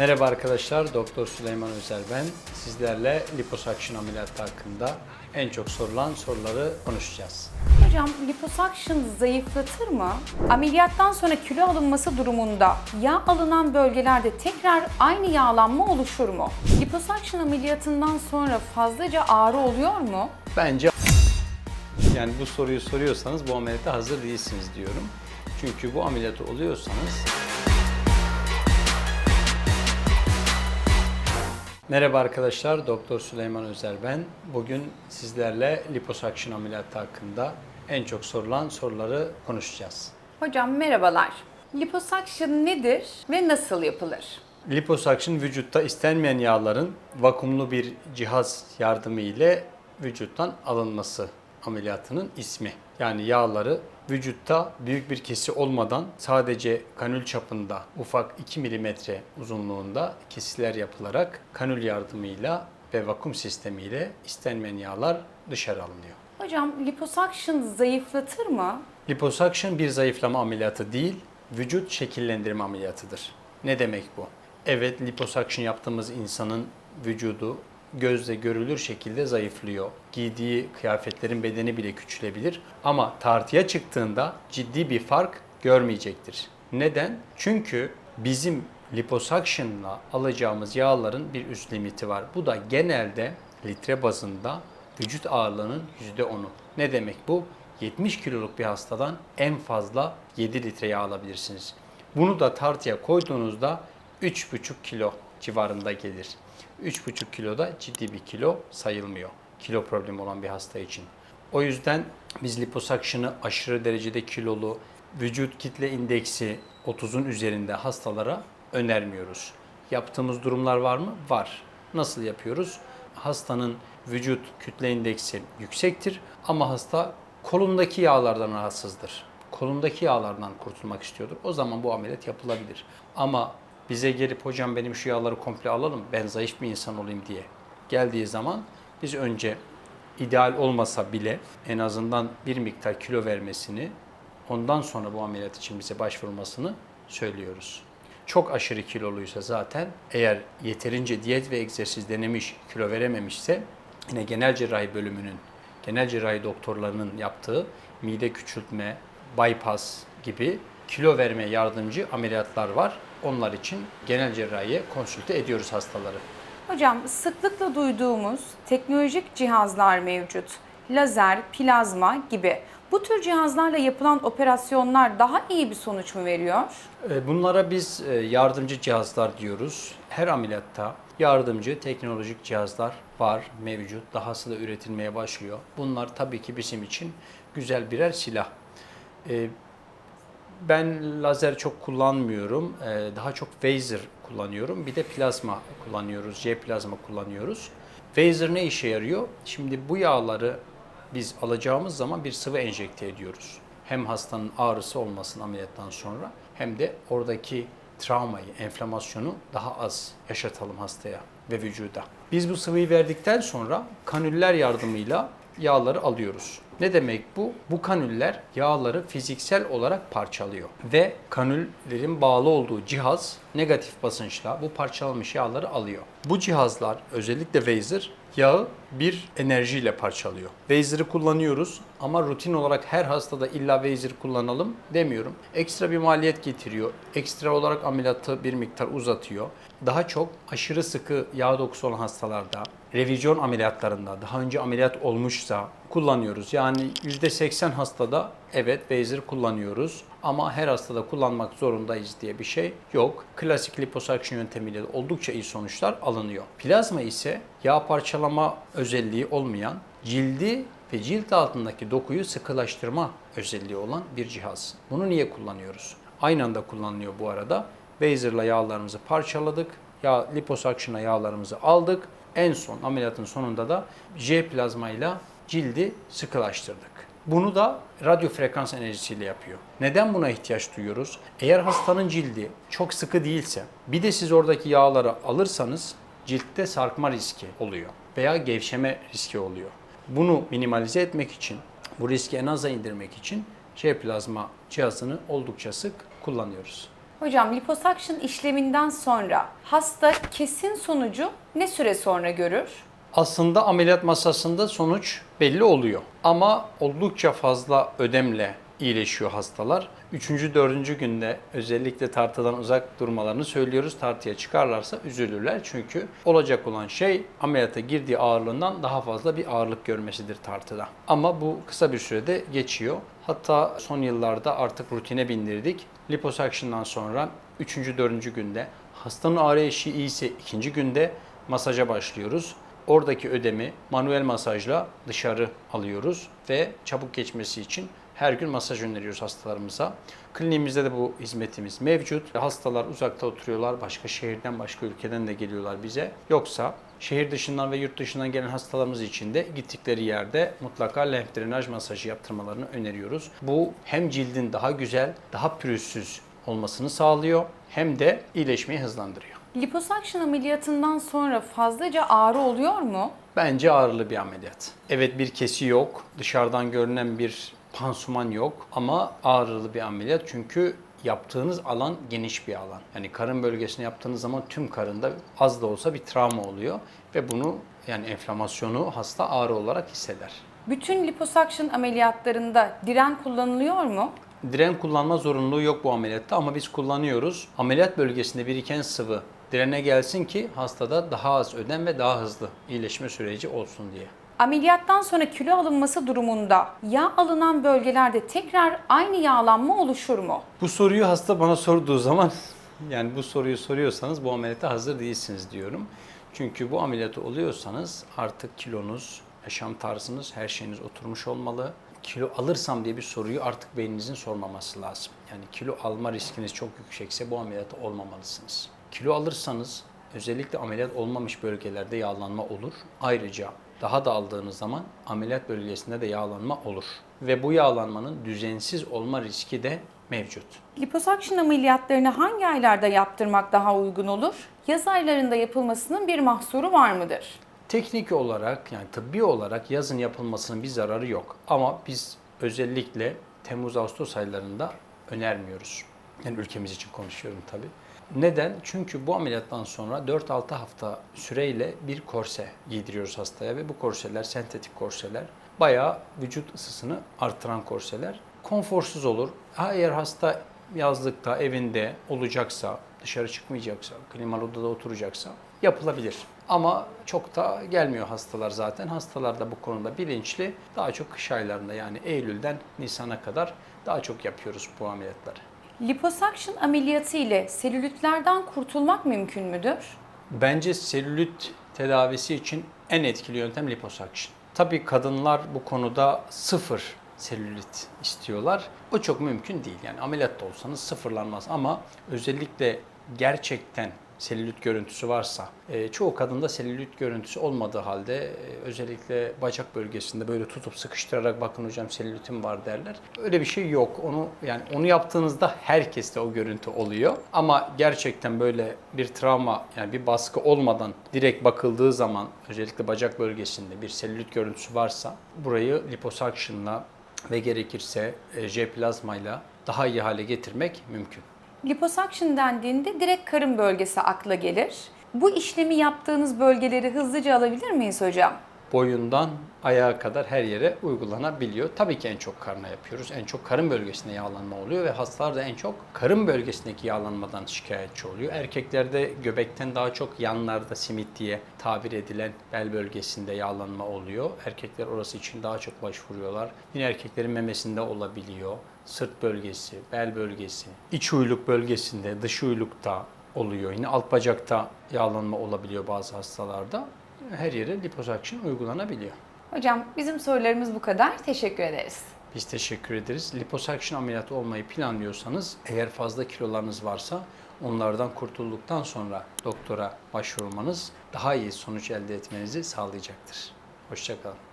Merhaba arkadaşlar, Doktor Süleyman Özer ben. Sizlerle liposuction ameliyatı hakkında en çok sorulan soruları konuşacağız. Hocam liposuction zayıflatır mı? Ameliyattan sonra kilo alınması durumunda yağ alınan bölgelerde tekrar aynı yağlanma oluşur mu? Liposuction ameliyatından sonra fazlaca ağrı oluyor mu? Bence yani bu soruyu soruyorsanız bu ameliyata hazır değilsiniz diyorum. Çünkü bu ameliyatı oluyorsanız Merhaba arkadaşlar, Doktor Süleyman Özer ben. Bugün sizlerle liposuction ameliyatı hakkında en çok sorulan soruları konuşacağız. Hocam merhabalar. Liposuction nedir ve nasıl yapılır? Liposuction vücutta istenmeyen yağların vakumlu bir cihaz yardımı ile vücuttan alınması ameliyatının ismi. Yani yağları vücutta büyük bir kesi olmadan sadece kanül çapında ufak 2 mm uzunluğunda kesiler yapılarak kanül yardımıyla ve vakum sistemiyle istenmeyen yağlar dışarı alınıyor. Hocam liposuction zayıflatır mı? Liposuction bir zayıflama ameliyatı değil, vücut şekillendirme ameliyatıdır. Ne demek bu? Evet, liposuction yaptığımız insanın vücudu gözle görülür şekilde zayıflıyor. Giydiği kıyafetlerin bedeni bile küçülebilir ama tartıya çıktığında ciddi bir fark görmeyecektir. Neden? Çünkü bizim liposuction'la alacağımız yağların bir üst limiti var. Bu da genelde litre bazında vücut ağırlığının %10'u. Ne demek bu? 70 kiloluk bir hastadan en fazla 7 litre yağ alabilirsiniz. Bunu da tartıya koyduğunuzda 3,5 kilo civarında gelir. 3,5 kilo da ciddi bir kilo sayılmıyor. Kilo problemi olan bir hasta için. O yüzden biz liposuction'ı aşırı derecede kilolu, vücut kitle indeksi 30'un üzerinde hastalara önermiyoruz. Yaptığımız durumlar var mı? Var. Nasıl yapıyoruz? Hastanın vücut kütle indeksi yüksektir ama hasta kolundaki yağlardan rahatsızdır. Kolundaki yağlardan kurtulmak istiyordur. O zaman bu ameliyat yapılabilir. Ama bize gelip hocam benim şu yağları komple alalım ben zayıf bir insan olayım diye geldiği zaman biz önce ideal olmasa bile en azından bir miktar kilo vermesini ondan sonra bu ameliyat için bize başvurmasını söylüyoruz. Çok aşırı kiloluysa zaten eğer yeterince diyet ve egzersiz denemiş, kilo verememişse yine genel cerrahi bölümünün, genel cerrahi doktorlarının yaptığı mide küçültme, bypass gibi kilo vermeye yardımcı ameliyatlar var. Onlar için genel cerrahiye konsülte ediyoruz hastaları. Hocam sıklıkla duyduğumuz teknolojik cihazlar mevcut. Lazer, plazma gibi. Bu tür cihazlarla yapılan operasyonlar daha iyi bir sonuç mu veriyor? E, Bunlara biz e, yardımcı cihazlar diyoruz. Her ameliyatta yardımcı teknolojik cihazlar var, mevcut. Dahası da üretilmeye başlıyor. Bunlar tabii ki bizim için güzel birer silah. Ben lazer çok kullanmıyorum. E, Daha çok Phaser kullanıyorum. Bir de plazma kullanıyoruz. C plazma kullanıyoruz. Phaser ne işe yarıyor? Şimdi bu yağları biz alacağımız zaman bir sıvı enjekte ediyoruz. Hem hastanın ağrısı olmasın ameliyattan sonra hem de oradaki travmayı, enflamasyonu daha az yaşatalım hastaya ve vücuda. Biz bu sıvıyı verdikten sonra kanüller yardımıyla yağları alıyoruz. Ne demek bu? Bu kanüller yağları fiziksel olarak parçalıyor ve kanüllerin bağlı olduğu cihaz negatif basınçla bu parçalanmış yağları alıyor. Bu cihazlar özellikle Vaser yağı bir enerjiyle parçalıyor. Vaser'ı kullanıyoruz ama rutin olarak her hastada illa Vaser kullanalım demiyorum. Ekstra bir maliyet getiriyor. Ekstra olarak ameliyatı bir miktar uzatıyor. Daha çok aşırı sıkı yağ dokusu olan hastalarda, revizyon ameliyatlarında daha önce ameliyat olmuşsa kullanıyoruz. Yani %80 hastada evet Vaser kullanıyoruz ama her hastada kullanmak zorundayız diye bir şey yok. Klasik liposuction yöntemiyle oldukça iyi sonuçlar alınıyor. Plazma ise yağ parçalama özelliği olmayan cildi ve cilt altındaki dokuyu sıkılaştırma özelliği olan bir cihaz. Bunu niye kullanıyoruz? Aynı anda kullanılıyor bu arada. Vaser'la yağlarımızı parçaladık. Yağ, liposuction'a yağlarımızı aldık. En son ameliyatın sonunda da J plazmayla cildi sıkılaştırdık. Bunu da radyo frekans enerjisiyle yapıyor. Neden buna ihtiyaç duyuyoruz? Eğer hastanın cildi çok sıkı değilse, bir de siz oradaki yağları alırsanız ciltte sarkma riski oluyor veya gevşeme riski oluyor. Bunu minimalize etmek için, bu riski en aza indirmek için J plazma cihazını oldukça sık kullanıyoruz. Hocam liposuction işleminden sonra hasta kesin sonucu ne süre sonra görür? Aslında ameliyat masasında sonuç belli oluyor. Ama oldukça fazla ödemle iyileşiyor hastalar. Üçüncü, dördüncü günde özellikle tartıdan uzak durmalarını söylüyoruz. Tartıya çıkarlarsa üzülürler. Çünkü olacak olan şey ameliyata girdiği ağırlığından daha fazla bir ağırlık görmesidir tartıda. Ama bu kısa bir sürede geçiyor. Hatta son yıllarda artık rutine bindirdik. Liposuction'dan sonra 3. 4. günde hastanın ağrı eşiği iyiyse ikinci günde masaja başlıyoruz. Oradaki ödemi manuel masajla dışarı alıyoruz ve çabuk geçmesi için her gün masaj öneriyoruz hastalarımıza. Kliniğimizde de bu hizmetimiz mevcut. Hastalar uzakta oturuyorlar, başka şehirden, başka ülkeden de geliyorlar bize. Yoksa şehir dışından ve yurt dışından gelen hastalarımız için de gittikleri yerde mutlaka lenf drenaj masajı yaptırmalarını öneriyoruz. Bu hem cildin daha güzel, daha pürüzsüz olmasını sağlıyor hem de iyileşmeyi hızlandırıyor. Liposuction ameliyatından sonra fazlaca ağrı oluyor mu? Bence ağrılı bir ameliyat. Evet bir kesi yok, dışarıdan görünen bir pansuman yok ama ağrılı bir ameliyat çünkü yaptığınız alan geniş bir alan. Yani karın bölgesine yaptığınız zaman tüm karında az da olsa bir travma oluyor ve bunu yani enflamasyonu hasta ağrı olarak hisseder. Bütün liposuction ameliyatlarında diren kullanılıyor mu? Diren kullanma zorunluluğu yok bu ameliyatta ama biz kullanıyoruz. Ameliyat bölgesinde biriken sıvı direne gelsin ki hastada daha az ödem ve daha hızlı iyileşme süreci olsun diye. Ameliyattan sonra kilo alınması durumunda yağ alınan bölgelerde tekrar aynı yağlanma oluşur mu? Bu soruyu hasta bana sorduğu zaman yani bu soruyu soruyorsanız bu ameliyata hazır değilsiniz diyorum. Çünkü bu ameliyatı oluyorsanız artık kilonuz, yaşam tarzınız, her şeyiniz oturmuş olmalı. Kilo alırsam diye bir soruyu artık beyninizin sormaması lazım. Yani kilo alma riskiniz çok yüksekse bu ameliyata olmamalısınız. Kilo alırsanız özellikle ameliyat olmamış bölgelerde yağlanma olur. Ayrıca daha da aldığınız zaman ameliyat bölgesinde de yağlanma olur. Ve bu yağlanmanın düzensiz olma riski de mevcut. Liposuction ameliyatlarını hangi aylarda yaptırmak daha uygun olur? Yaz aylarında yapılmasının bir mahsuru var mıdır? Teknik olarak yani tıbbi olarak yazın yapılmasının bir zararı yok. Ama biz özellikle Temmuz-Ağustos aylarında önermiyoruz. Yani ülkemiz için konuşuyorum tabii. Neden? Çünkü bu ameliyattan sonra 4-6 hafta süreyle bir korse giydiriyoruz hastaya ve bu korseler sentetik korseler bayağı vücut ısısını artıran korseler. Konforsuz olur. Eğer hasta yazlıkta, evinde olacaksa, dışarı çıkmayacaksa, klimalı odada oturacaksa yapılabilir. Ama çok da gelmiyor hastalar zaten. Hastalar da bu konuda bilinçli. Daha çok kış aylarında yani Eylül'den Nisan'a kadar daha çok yapıyoruz bu ameliyatları. Liposuction ameliyatı ile selülitlerden kurtulmak mümkün müdür? Bence selülit tedavisi için en etkili yöntem liposuction. Tabii kadınlar bu konuda sıfır selülit istiyorlar. O çok mümkün değil. Yani ameliyat da olsanız sıfırlanmaz ama özellikle gerçekten selülit görüntüsü varsa, e, çoğu kadında selülit görüntüsü olmadığı halde e, özellikle bacak bölgesinde böyle tutup sıkıştırarak bakın hocam selülitim var derler. Öyle bir şey yok. Onu yani onu yaptığınızda herkeste o görüntü oluyor. Ama gerçekten böyle bir travma yani bir baskı olmadan direkt bakıldığı zaman özellikle bacak bölgesinde bir selülit görüntüsü varsa burayı liposuction'la ve gerekirse e, J-plazmayla daha iyi hale getirmek mümkün. Liposuction dendiğinde direkt karın bölgesi akla gelir. Bu işlemi yaptığınız bölgeleri hızlıca alabilir miyiz hocam? Boyundan ayağa kadar her yere uygulanabiliyor. Tabii ki en çok karına yapıyoruz. En çok karın bölgesinde yağlanma oluyor ve hastalar da en çok karın bölgesindeki yağlanmadan şikayetçi oluyor. Erkeklerde göbekten daha çok yanlarda simit diye tabir edilen bel bölgesinde yağlanma oluyor. Erkekler orası için daha çok başvuruyorlar. Yine erkeklerin memesinde olabiliyor. Sırt bölgesi, bel bölgesi, iç uyluk bölgesinde, dış uylukta oluyor. Yine alt bacakta yağlanma olabiliyor bazı hastalarda her yere liposuction uygulanabiliyor. Hocam bizim sorularımız bu kadar. Teşekkür ederiz. Biz teşekkür ederiz. Liposuction ameliyatı olmayı planlıyorsanız eğer fazla kilolarınız varsa onlardan kurtulduktan sonra doktora başvurmanız daha iyi sonuç elde etmenizi sağlayacaktır. Hoşçakalın.